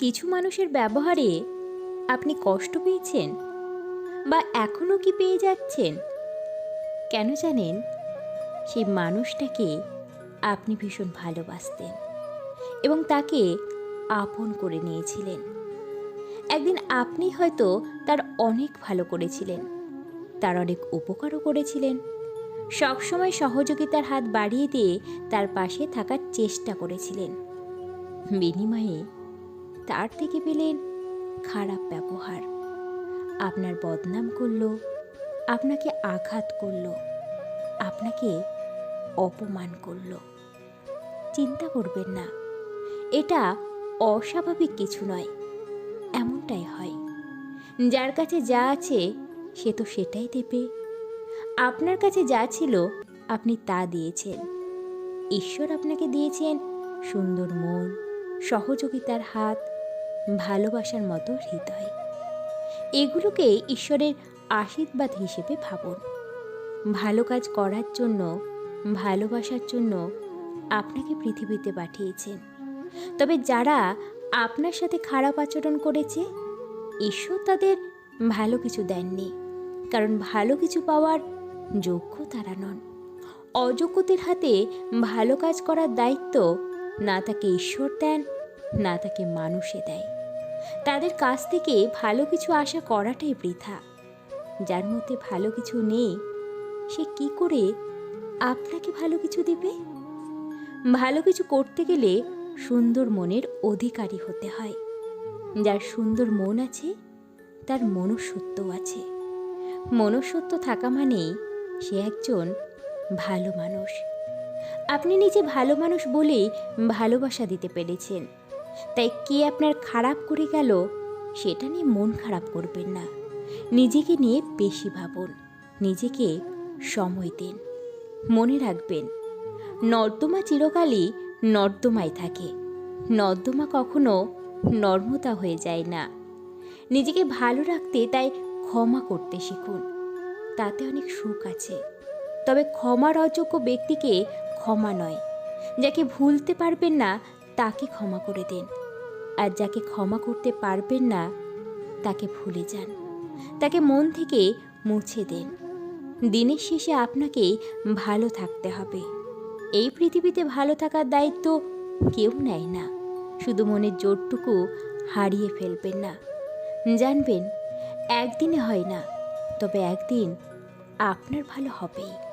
কিছু মানুষের ব্যবহারে আপনি কষ্ট পেয়েছেন বা এখনও কি পেয়ে যাচ্ছেন? কেন জানেন? সেই মানুষটাকে আপনি ভীষণ ভালোবাসতেন এবং তাকে আপন করে নিয়েছিলেন। একদিন আপনি হয়তো তার অনেক ভালো করেছিলেন, তার অনেক উপকারও করেছিলেন, সবসময় সহযোগিতার হাত বাড়িয়ে দিয়ে তার পাশে থাকার চেষ্টা করেছিলেন। বিনিময়ে তার থেকে পেলেন খারাপ ব্যবহার। আপনার বদনাম করল, আপনাকে আঘাত করল, আপনাকে অপমান করল। চিন্তা করবেন না, এটা অস্বাভাবিক কিছু নয়, এমনটাই হয়। যার কাছে যা আছে, সে তো সেটাই দেবে। আপনার কাছে যা ছিল, আপনি তা দিয়েছেন। ঈশ্বর আপনাকে দিয়েছেন সুন্দর মন সহযোগিতার হাত, ভালোবাসার মতো হৃদয়। এগুলোকে ঈশ্বরের আশীর্বাদ হিসেবে ভাবুন। ভালো কাজ করার জন্য, ভালোবাসার জন্য আপনাকে পৃথিবীতে পাঠিয়েছেন। তবে যারা আপনার সাথে খারাপ আচরণ করেছে, ঈশ্বর তাদের ভালো কিছু দেননি। কারণ ভালো কিছু পাওয়ার যোগ্য তারা নন। অযোগ্যদের হাতে ভালো কাজ করার দায়িত্ব না তাকে ঈশ্বর দেন, না তাকে মানুষে দেয়। তাদের কাছ থেকে ভালো কিছু আশা করাটাই বৃথা। যার মধ্যে ভালো কিছু নেই, সে কি করে আপনাকে ভালো কিছু দেবে? ভালো কিছু করতে গেলে সুন্দর মনের অধিকারী হতে হয়। যার সুন্দর মন আছে, তার মনুষ্যত্ব আছে। মনুষ্যত্ব থাকা মানেই সে একজন ভালো মানুষ। আপনি নিজে ভালো মানুষ বলেই ভালোবাসা দিতে পেরেছেন। তাই কে আপনার খারাপ করে গেল, সেটা নিয়ে মন খারাপ করবেন না। নিজেকে নিয়ে বেশি ভাবুন, নিজেকে সময় দিন, মনে রাখবেন, নর্দমা চিরকালই নর্দমায় থাকে। নর্দমা কখনো নর্মতা হয়ে যায় না। নিজেকে ভালো রাখতে তাই ক্ষমা করতে শিখুন, তাতে অনেক সুখ আছে। তবে ক্ষমার অযোগ্য ব্যক্তিকে ক্ষমা নয়। যাকে ভুলতে পারবেন না, তাকে ক্ষমা করে দেন। আর যাকে ক্ষমা করতে পারবেন না, তাকে ভুলে যান। তাকে মন থেকে মুছে দেন। দিনের শেষে আপনাকে ভালো থাকতে হবে। এই পৃথিবীতে ভালো থাকার দায়িত্ব কেউ নেয় না। শুধু মনের জোরটুকু হারিয়ে ফেলবেন না। জানবেন, একদিনে হয় না, তবে একদিন আপনার ভালো হবেই।